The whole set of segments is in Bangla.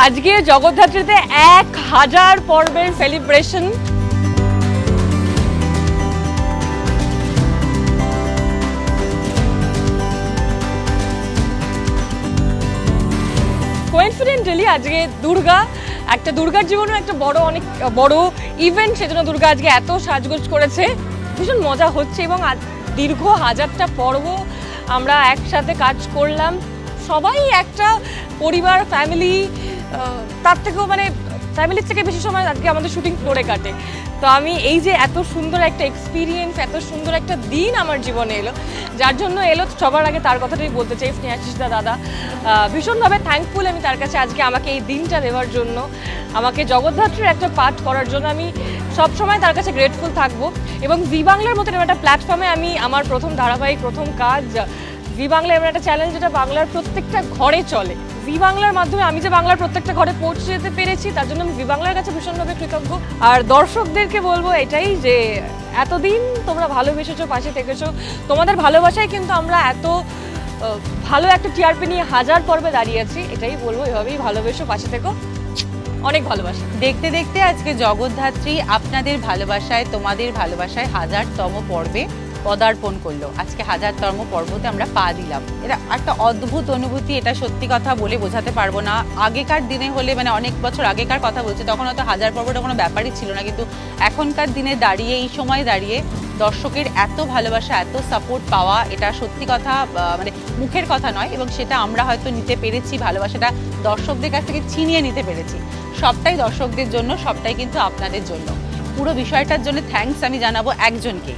আজকে জগদ্ধাত্রীতে এক হাজার পর্বের সেলিব্রেশন কোইন্সিডেন্টালি আজকে দুর্গা, একটা দুর্গার জীবনেও একটা বড়, অনেক বড় ইভেন্ট সেজন্য দুর্গা আজকে এত সাজগোজ করেছে। ভীষণ মজা হচ্ছে এবং দীর্ঘ হাজারটা পর্ব আমরা একসাথে কাজ করলাম। সবাই একটা পরিবার ফ্যামিলি তার থেকেও মানে ফ্যামিলির থেকে বেশি সময় আজকে আমাদের শুটিং ফ্লোরে কাটে। তো আমি এই যে এত সুন্দর একটা এক্সপিরিয়েন্স এত সুন্দর একটা দিন আমার জীবনে এলো, যার জন্য এলো সবার আগে তার কথাটাই বলতে চাই, স্নেহাশিস দা দাদা। ভীষণভাবে থ্যাঙ্কফুল আমি তার কাছে আজকে আমাকে এই দিনটা দেওয়ার জন্য, আমাকে জগদ্ধাত্রীর একটা পাঠ করার জন্য আমি সবসময় তার কাছে গ্রেটফুল থাকব। এবং জি বাংলার মতন একটা প্ল্যাটফর্মে আমি আমার প্রথম ধারাবাহিক, প্রথম কাজ জি বাংলা এমন একটা চ্যানেল যেটা বাংলার প্রত্যেকটা ঘরে চলে। জি বাংলার মাধ্যমে আমি যে বাংলার প্রত্যেকটা ঘরে পৌঁছে যেতে পেরেছি, তার জন্য আমি জি বাংলার কাছে ভীষণভাবে কৃতজ্ঞ। আর দর্শকদেরকে বলব এটাই যে, এতদিন তোমরা ভালোবেসেছো, পাশে থেকেছো, তোমাদের ভালোবাসায় কিন্তু আমরা এত ভালো একটা টিআরপি নিয়ে হাজার পর্বে দাঁড়িয়েছি এটাই বলব, এভাবেই ভালোবেসো, পাশে থেকো। অনেক ভালোবাসা। দেখতে দেখতে আজকে জগদ্ধাত্রী আপনাদের ভালোবাসায়, তোমাদের ভালোবাসায় হাজারতম পর্বে পদার্পণ করল। আজকে হাজারতম পর্বতে আমরা পা দিলাম। এটা একটা অদ্ভুত অনুভূতি, এটা সত্যি কথা বলে বোঝাতে পারব না। আগেকার দিনে হলে মানে অনেক বছর আগেকার কথা বলছি, তখন হয়তো হাজার পর্বটা কোনো ব্যাপারই ছিল না। কিন্তু এখনকার দিনে দাঁড়িয়ে, এই সময় দাঁড়িয়ে দর্শকের এত ভালোবাসা, এত সাপোর্ট পাওয়া, এটা সত্যি কথা মানে মুখের কথা নয়, এবং সেটা আমরা হয়তো নিতে পেরেছি, ভালোবাসাটা দর্শকদের কাছ থেকে ছিনিয়ে নিতে পেরেছি। সবটাই দর্শকদের জন্য, সবটাই কিন্তু আপনাদের জন্য। পুরো বিষয়টার জন্য থ্যাঙ্কস আমি জানাব একজনকে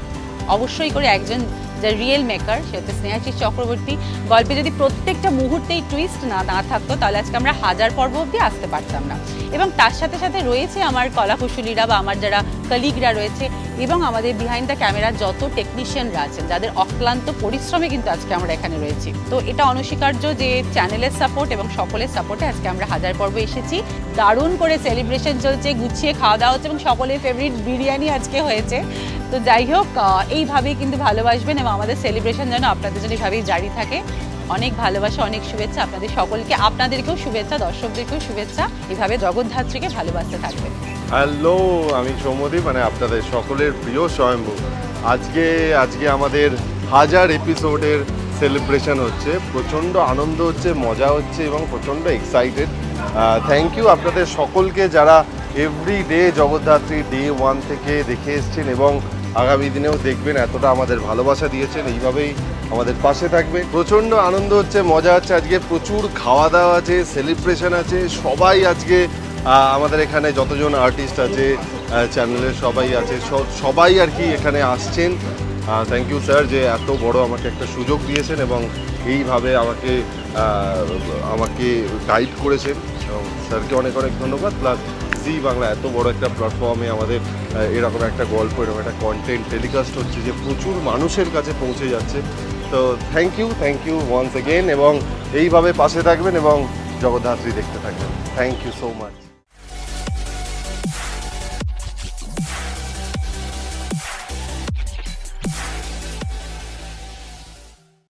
অবশ্যই করে একজন যে রিয়েল মেকার সে হচ্ছে স্নেহাশিস চক্রবর্তী। গল্পে যদি প্রত্যেকটা মুহূর্তেই টুইস্ট না না থাকতো, তাহলে আজকে আমরা হাজার পর্ব অব্দি আসতে পারতাম না। এবং তার সাথে সাথে রয়েছে আমার কলাকুশলীরা বা আমার যারা কলিগরা রয়েছে এবং আমাদের বিহাইন্ড দ্য ক্যামেরার যত টেকনিশিয়ানরা আছেন, যাদের অক্লান্ত পরিশ্রমে কিন্তু আজকে আমরা এখানে রয়েছি। তো এটা অনস্বীকার্য যে চ্যানেলের সাপোর্ট এবং সকলের সাপোর্টে আজকে আমরা হাজার পর্ব এসেছি। দারুণ করে সেলিব্রেশন চলছে, গুছিয়ে খাওয়া দাওয়া হচ্ছে এবং সকলের ফেভারিট বিরিয়ানি আজকে হয়েছে। তো যাই হোক এইভাবেই কিন্তু ভালোবাসবেন এবং আমাদের সেলিব্রেশন যেন আপনাদের জন্য এইভাবেই জারি থাকে। অনেক ভালোবাসা, অনেক শুভেচ্ছা। আপনাদের সকলকে, আপনাদেরকেও শুভেচ্ছা, দর্শকদেরকেও শুভেচ্ছা। এভাবে জগদ্ধাত্রীকে ভালোবাসতে থাকবেন। হ্যালো আমি সৌমদীপ মানে আপনাদের সকলের প্রিয় স্বয়ম্ভু। আজকে আজকে আমাদের হাজার এপিসোডের সেলিব্রেশন হচ্ছে। প্রচণ্ড আনন্দ হচ্ছে, মজা হচ্ছে এবং প্রচণ্ড এক্সাইটেড থ্যাংক ইউ আপনাদের সকলকে যারা every day Jagaddhatri day one থেকে দেখে এসছেন এবং আগামী দিনেও দেখবেন এতটা আমাদের ভালোবাসা দিয়েছেন, এইভাবেই আমাদের পাশে থাকবে। প্রচণ্ড আনন্দ হচ্ছে, মজা হচ্ছে, আজকে প্রচুর খাওয়া দাওয়া আছে সেলিব্রেশন আছে, সবাই আজকে আমাদের এখানে যতজন আর্টিস্ট আছে চ্যানেলের সবাই আছে সবাই আর কি এখানে আসছেন। থ্যাংক ইউ স্যার যে এত বড় আমাকে একটা সুযোগ দিয়েছেন এবং এইভাবে আমাকে আমাকে গাইড করেছেন। এবং স্যারকে অনেক অনেক ধন্যবাদ প্লাস জি বাংলা এত বড় একটা প্ল্যাটফর্মে আমাদের এরকম একটা গল্প, এরকম একটা কন্টেন্ট টেলিকাস্ট হচ্ছে যে প্রচুর মানুষের কাছে পৌঁছে যাচ্ছে। তো thank you thank you once again এবং এইভাবে পাশে থাকবেন এবং জগদ্ধাত্রী দেখতে থাকবেন। Thank you so much